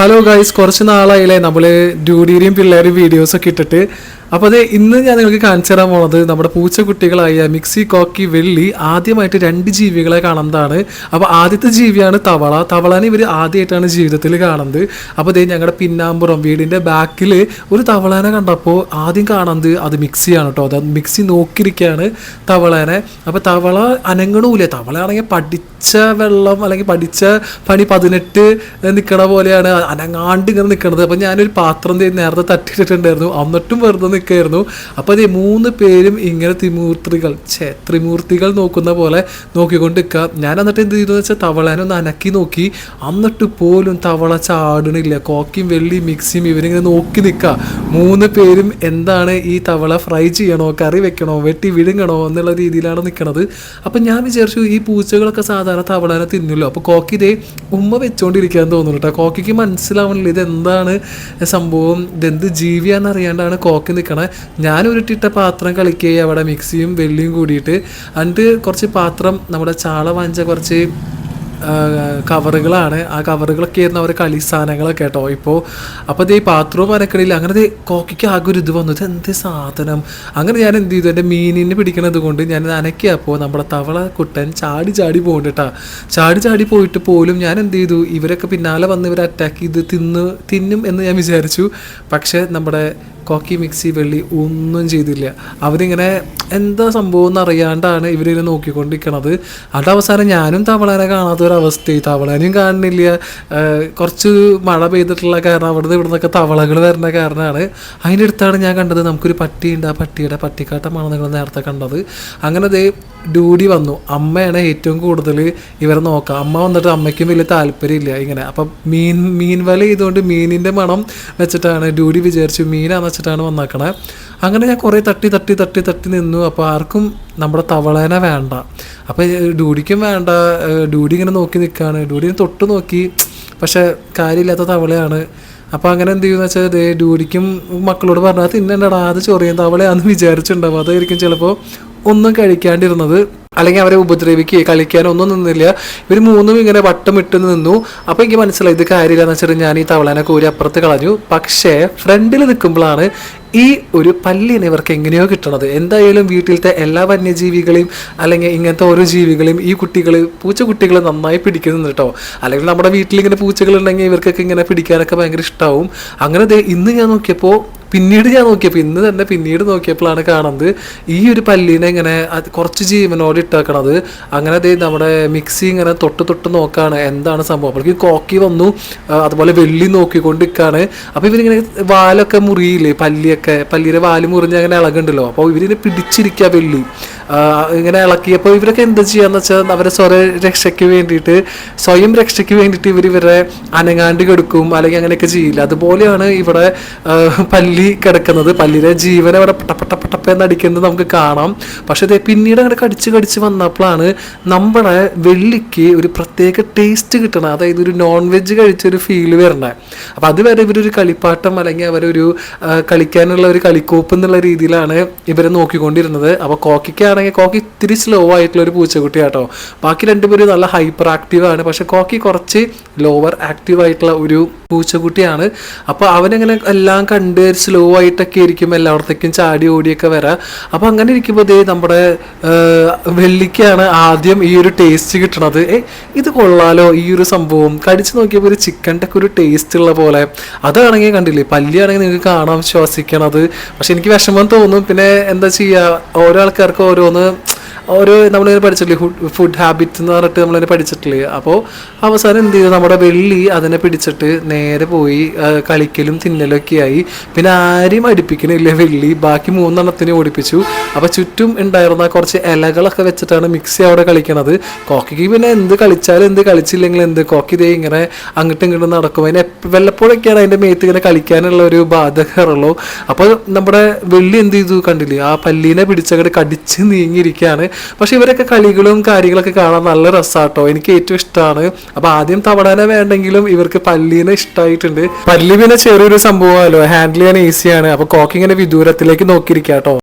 Hello guys കുറച്ച് നാളായില്ലേ നമ്മൾ ഡ്യൂഡിയുടെയും പിള്ളേരുടെയും വീഡിയോസൊക്കെ ഇട്ടിട്ട് അപ്പോൾ അത് ഇന്ന് ഞാൻ നിങ്ങൾക്ക് കാണിച്ചു തരാൻ പോണത് നമ്മുടെ പൂച്ചക്കുട്ടികളായ മിക്സി കോക്കി വെള്ളി ആദ്യമായിട്ട് രണ്ട് ജീവികളെ കാണുന്നതാണ്. അപ്പോൾ ആദ്യത്തെ ജീവിയാണ് തവള. തവളനെ ഇവർ ആദ്യമായിട്ടാണ് ജീവിതത്തിൽ കാണുന്നത്. അപ്പോൾ അതെ ഞങ്ങളുടെ പിന്നാമ്പുറം വീടിന്റെ ബാക്കിൽ ഒരു തവളനെ കണ്ടപ്പോൾ ആദ്യം കാണുന്നത് അത് മിക്സിയാണ് കേട്ടോ അത് മിക്സി നോക്കിയിരിക്കുകയാണ് തവളനെ. അപ്പോൾ തവള അനങ്ങണൂലേ തവളയാണെങ്കിൽ പഠിച്ച വെള്ളം അല്ലെങ്കിൽ പഠിച്ച പണി പതിനെട്ട് നിൽക്കണ പോലെയാണ്. അനങ്ങാണ്ട് ഇങ്ങനെ നിൽക്കണത് അപ്പൊ ഞാനൊരു പാത്രം നേരത്തെ തട്ടിയിട്ടിട്ടുണ്ടായിരുന്നു. എന്നിട്ടും വെറുതെ നിൽക്കുകയായിരുന്നു. അപ്പോൾ അതേ മൂന്ന് പേരും ഇങ്ങനെ ത്രിമൂർത്തികൾ ഛേ ത്രിമൂർത്തികൾ നോക്കുന്ന പോലെ നോക്കിക്കൊണ്ട് നിൽക്കുക ഞാൻ എന്നിട്ട് എന്ത് ചെയ്തു വെച്ചാൽ തവളനെ അനക്കി നോക്കി. എന്നിട്ട് പോലും തവള ചാടണില്ല കോക്കിയും വെള്ളി മിക്സിയും ഇവരിങ്ങനെ നോക്കി നിൽക്കുക. മൂന്ന് പേരും എന്താണ് ഈ തവള ഫ്രൈ ചെയ്യണോ കറി വെക്കണോ വെട്ടി വിഴുങ്ങണോ എന്നുള്ള രീതിയിലാണ് നിൽക്കുന്നത് അപ്പം ഞാൻ വിചാരിച്ചു ഈ പൂച്ചകളൊക്കെ സാധാരണ തവളനെ തിന്നുമല്ലോ അപ്പോൾ കോക്കി ഇതേ ഉമ്മ വെച്ചോണ്ടിരിക്കാൻ തോന്നുന്നു കേട്ടോ. കോക്കിക്ക് മനസ്സിലാവണില്ല ഇതെന്താണ് സംഭവം ഇതെന്ത് ജീവിയാന്ന് അറിയാണ്ടാണ് കോക്കി നിൽക്കണേ. ഞാൻ പാത്രം കളിക്കുക അവിടെ മിക്സിയും വെള്ളിയും കൂടിയിട്ട് എന്നിട്ട് കുറച്ച് പാത്രം നമ്മുടെ ചാള വാഞ്ച കുറച്ച് കവറുകളാണ്. ആ കവറുകളൊക്കെ ആയിരുന്നു അവർ കളി സാധനങ്ങളൊക്കെ കേട്ടോ. ഇപ്പോൾ അപ്പോൾ ഈ പാത്രവും അനക്കണില്ല അങ്ങനെ കോക്കിക്ക് ആകെ ഒരു ഇത് വന്നു. ഇത് എന്ത് സാധനം? അങ്ങനെ ഞാൻ എന്ത് ചെയ്തു? എന്റെ മീനിനെ പിടിക്കണത് കൊണ്ട് ഞാൻ നനയ്ക്കിയപ്പോൾ നമ്മുടെ തവള കുട്ടൻ ചാടി ചാടി പോകണ്ടിട്ടാ ചാടി ചാടി പോയിട്ട് പോലും ഞാൻ എന്ത് ചെയ്തു? ഇവരൊക്കെ പിന്നാലെ വന്ന് ഇവരെ അറ്റാക്ക് ചെയ്ത് തിന്ന് തിന്നും എന്ന് ഞാൻ വിചാരിച്ചു. പക്ഷേ നമ്മുടെ കോക്കി മിക്സി വെള്ളി ഒന്നും ചെയ്തില്ല. അവരിങ്ങനെ എന്താ സംഭവം എന്ന് അറിയാണ്ടാണ് ഇവരിങ്ങനെ നോക്കിക്കൊണ്ടിരിക്കണത്. അത് അവസാനം ഞാനും തവളേനെ കാണാത്ത ഒരു അവസ്ഥയായി തവളനെയും കാണുന്നില്ല. കുറച്ച് മഴ പെയ്തിട്ടുള്ള കാരണം അവിടുന്ന് ഇവിടുന്നൊക്കെ തവളകൾ വരുന്ന കാരണമാണ്. അതിന്റെ അടുത്താണ് ഞാൻ കണ്ടത്. നമുക്കൊരു പട്ടിയുണ്ട്. ആ പട്ടിയുടെ പട്ടിക്കാട്ടമാണ് നിങ്ങൾ നേരത്തെ കണ്ടത്. അങ്ങനെ ദേ ഡ്യൂടി വന്നു. അമ്മയാണ് ഏറ്റവും കൂടുതൽ ഇവരെ നോക്കുക. അമ്മ വന്നിട്ട് അമ്മയ്ക്കും വലിയ താല്പര്യമില്ല ഇങ്ങനെ. അപ്പം മീൻ മീൻ വല ചെയ്തുകൊണ്ട് മീനിന്റെ മണം വെച്ചിട്ടാണ് ഡ്യൂടി വിചാരിച്ചു. മീനാന്ന് വെച്ചിട്ടാണ് വന്നേക്കണേ. അങ്ങനെ ഞാൻ കുറേ തട്ടി തട്ടി തട്ടി തട്ടി നിന്നു. അപ്പോൾ ആർക്കും നമ്മുടെ തവളേനെ വേണ്ട. അപ്പോൾ ഡ്യൂഡിക്കും വേണ്ട. ഡ്യൂഡി ഇങ്ങനെ നോക്കി നിൽക്കുകയാണ്. ഡ്യൂഡിനെ തൊട്ട് നോക്കി. പക്ഷേ കാര്യമില്ലാത്ത തവളയാണ്. അപ്പോൾ അങ്ങനെ എന്ത് ചെയ്യുമെന്ന് വെച്ചാൽ ദേ ഡ്യൂഡിക്കും മക്കളോട് പറഞ്ഞാൽ തിന്നണ്ടടാ അത് ചൊറിയാൻ തവളയാണെന്ന് വിചാരിച്ചിട്ടുണ്ടാവും. അതായിരിക്കും ചിലപ്പോൾ ഒന്നും കഴിക്കാണ്ടിരുന്നത്. അല്ലെങ്കിൽ അവരെ ഉപദ്രവിക്കുകയോ കളിക്കാനോ ഒന്നും നിന്നില്ല. ഇവർ മൂന്നും ഇങ്ങനെ വട്ടം ഇട്ട് നിന്നു. അപ്പോൾ എനിക്ക് മനസ്സിലായി ഇത് കാര്യമില്ല എന്ന് വെച്ചാൽ ഞാൻ ഈ തവളനെ കോരി അപ്പുറത്ത് കളഞ്ഞു. പക്ഷേ ഫ്രണ്ടിൽ നിൽക്കുമ്പോഴാണ് ഈ ഒരു പല്ലിനെ ഇവർക്ക് എങ്ങനെയോ കിട്ടണത്. എന്തായാലും വീട്ടിലത്തെ എല്ലാ വന്യജീവികളെയും അല്ലെങ്കിൽ ഇങ്ങനത്തെ ഓരോ ജീവികളെയും ഈ കുട്ടികൾ പൂച്ച പൂച്ചക്കുട്ടികൾ നന്നായി പിടിക്കുന്നുണ്ട് കേട്ടോ. അല്ലെങ്കിൽ നമ്മുടെ വീട്ടിൽ ഇങ്ങനെ പൂച്ചകൾ ഉണ്ടെങ്കിൽ ഇവർക്കൊക്കെ ഇങ്ങനെ പിടിക്കാനൊക്കെ ഭയങ്കര ഇഷ്ടമാവും അങ്ങനെ ഇന്ന് ഞാൻ നോക്കിയപ്പോൾ പിന്നീട് ഞാൻ നോക്കിയപ്പോൾ ഇന്ന് തന്നെ പിന്നീട് നോക്കിയപ്പോഴാണ് കാണുന്നത് ഈ ഒരു പല്ലീനെ ഇങ്ങനെ കുറച്ച് ജീവനോട് ഇട്ടേക്കണത്. അങ്ങനെ ദേ നമ്മുടെ മിക്സി ഇങ്ങനെ തൊട്ട് തൊട്ട് നോക്കാണ് എന്താണ് സംഭവം. അപ്പോഴേക്കും കോക്കി വന്നു അതുപോലെ വെള്ളി നോക്കിക്കൊണ്ട് നിൽക്കാണ് അപ്പോൾ ഇവരിങ്ങനെ വാലൊക്കെ മുറിയില്ലേ പല്ലിയൊക്കെ പല്ലിയുടെ വാൽ മുറിഞ്ഞ് അങ്ങനെ ഇളകുണ്ടല്ലോ അപ്പോൾ ഇവരിങ്ങനെ പിടിച്ചിരിക്കുക വെള്ളി. ഇങ്ങനെ ഇളക്കിയപ്പോൾ ഇവരൊക്കെ എന്താ ചെയ്യാന്ന് വെച്ചാൽ അവരെ സ്വര രക്ഷയ്ക്ക് വേണ്ടിയിട്ട് സ്വയം രക്ഷയ്ക്ക് വേണ്ടിയിട്ട് ഇവർ ഇവരെ അനങ്ങാണ്ട് കിടക്കും അല്ലെങ്കിൽ അങ്ങനെയൊക്കെ ചെയ്യില്ല. അതുപോലെയാണ് ഇവിടെ പല്ലി കിടക്കുന്നത്. പല്ലിയുടെ ജീവൻ അവിടെ പട്ടപ്പട്ട പട്ടപ്പ എന്നടിക്കുന്നത് നമുക്ക് കാണാം. പക്ഷെ ഇത് പിന്നീട് അങ്ങനെ കടിച്ച് കടിച്ച് വന്നപ്പോഴാണ് നമ്മുടെ വെള്ളിക്ക് ഒരു പ്രത്യേക ടേസ്റ്റ് കിട്ടണം. അതായത് ഒരു നോൺ വെജ് കഴിച്ചൊരു ഫീൽ വരണേ. അപ്പം അതുവരെ ഇവരൊരു കളിപ്പാട്ടം അല്ലെങ്കിൽ അവരൊരു കളിക്കാനുള്ള ഒരു കളിക്കോപ്പ് എന്നുള്ള രീതിയിലാണ് ഇവരെ നോക്കിക്കൊണ്ടിരുന്നത്. അപ്പോൾ കോക്കിക്കാണെങ്കിൽ കോക്കി ഇത്തിരി സ്ലോ ആയിട്ടുള്ള ഒരു പൂച്ചക്കുട്ടിയാട്ടോ. ബാക്കി രണ്ടുപേരും നല്ല ഹൈപ്പർ ആക്റ്റീവ് ആണ്. പക്ഷെ കോക്കി കുറച്ച് ലോവർ ആക്റ്റീവ് ആയിട്ടുള്ള ഒരു പൂച്ചക്കുട്ടിയാണ്. അപ്പോൾ അവനങ്ങനെ എല്ലാം കണ്ട് സ്ലോ ആയിട്ടൊക്കെ ഇരിക്കും എല്ലായിടത്തേക്കും ചാടി ഓടിയൊക്കെ വരാം. അപ്പോൾ അങ്ങനെ ഇരിക്കുമ്പോൾ ദേ നമ്മുടെ വെള്ളിക്കാണ് ആദ്യം ഈ ഒരു ടേസ്റ്റ് കിട്ടണത്. ഏ ഇത് കൊള്ളാലോ ഈ ഒരു സംഭവം. കടിച്ചു നോക്കിയപ്പോൾ ഒരു ചിക്കന്റെ ഒക്കെ ഒരു ടേസ്റ്റ് ഉള്ള പോലെ. അതാണെങ്കിൽ കണ്ടില്ലേ പല്ലിയാണെങ്കിൽ നിങ്ങൾക്ക് കാണാം ശ്വസിക്കണത് പക്ഷെ എനിക്ക് വിഷമം തോന്നും. പിന്നെ എന്താ ചെയ്യുക ഓരോ ആൾക്കാർക്ക് ഓരോന്ന് ഓരോ നമ്മളിങ്ങനെ പഠിച്ചിട്ടില്ലേ? ഫുഡ് ഹാബിറ്റ് എന്ന് പറഞ്ഞിട്ട് നമ്മളിങ്ങനെ പഠിച്ചിട്ടില്ലേ? അപ്പോൾ അവസാനം എന്ത് ചെയ്തു? നമ്മുടെ വെള്ളി അതിനെ പിടിച്ചിട്ട് നേരെ പോയി കളിക്കലും തിന്നലും ഒക്കെ ആയി. പിന്നെ ആരെയും അടുപ്പിക്കണില്ല വെള്ളി. ബാക്കി മൂന്നെണ്ണത്തിനെ ഓടിപ്പിച്ചു. അപ്പോൾ ചുറ്റും ഉണ്ടായിരുന്ന കുറച്ച് ഇലകളൊക്കെ വെച്ചിട്ടാണ് മിക്സി അവിടെ കളിക്കണത്. കോക്കിക്ക് പിന്നെ എന്ത് കളിച്ചാലും എന്ത് കളിച്ചില്ലെങ്കിൽ എന്ത്? കോക്കി ഇതേ ഇങ്ങനെ അങ്ങോട്ടും ഇങ്ങോട്ടും നടക്കും. അതിന് വല്ലപ്പോഴൊക്കെയാണ് അതിന്റെ മേത്ത് ഇങ്ങനെ കളിക്കാനുള്ള ഒരു ബാധ കയറുള്ളൂ അപ്പോൾ നമ്മുടെ വെള്ളി എന്ത് ചെയ്തു? കണ്ടില്ലേ? ആ പല്ലീനെ പിടിച്ചങ്ങോട്ട് കടിച്ച് നീങ്ങിയിരിക്കുകയാണ്. പക്ഷെ ഇവരൊക്കെ കളികളും കാര്യങ്ങളൊക്കെ കാണാൻ നല്ല രസമാട്ടോ എനിക്ക് ഏറ്റവും ഇഷ്ടമാണ് അപ്പൊ ആദ്യം തവടാനെ വേണ്ടെങ്കിലും ഇവർക്ക് പല്ലീനെ ഇഷ്ടമായിട്ടുണ്ട് പല്ലി പിന്നെ ചെറിയൊരു സംഭവമല്ലോ ഹാൻഡിൽ ചെയ്യാൻ ഈസിയാണ് അപ്പൊ കോക്കിങ്ങനെ വിദൂരത്തിലേക്ക് നോക്കിയിരിക്കാട്ടോ.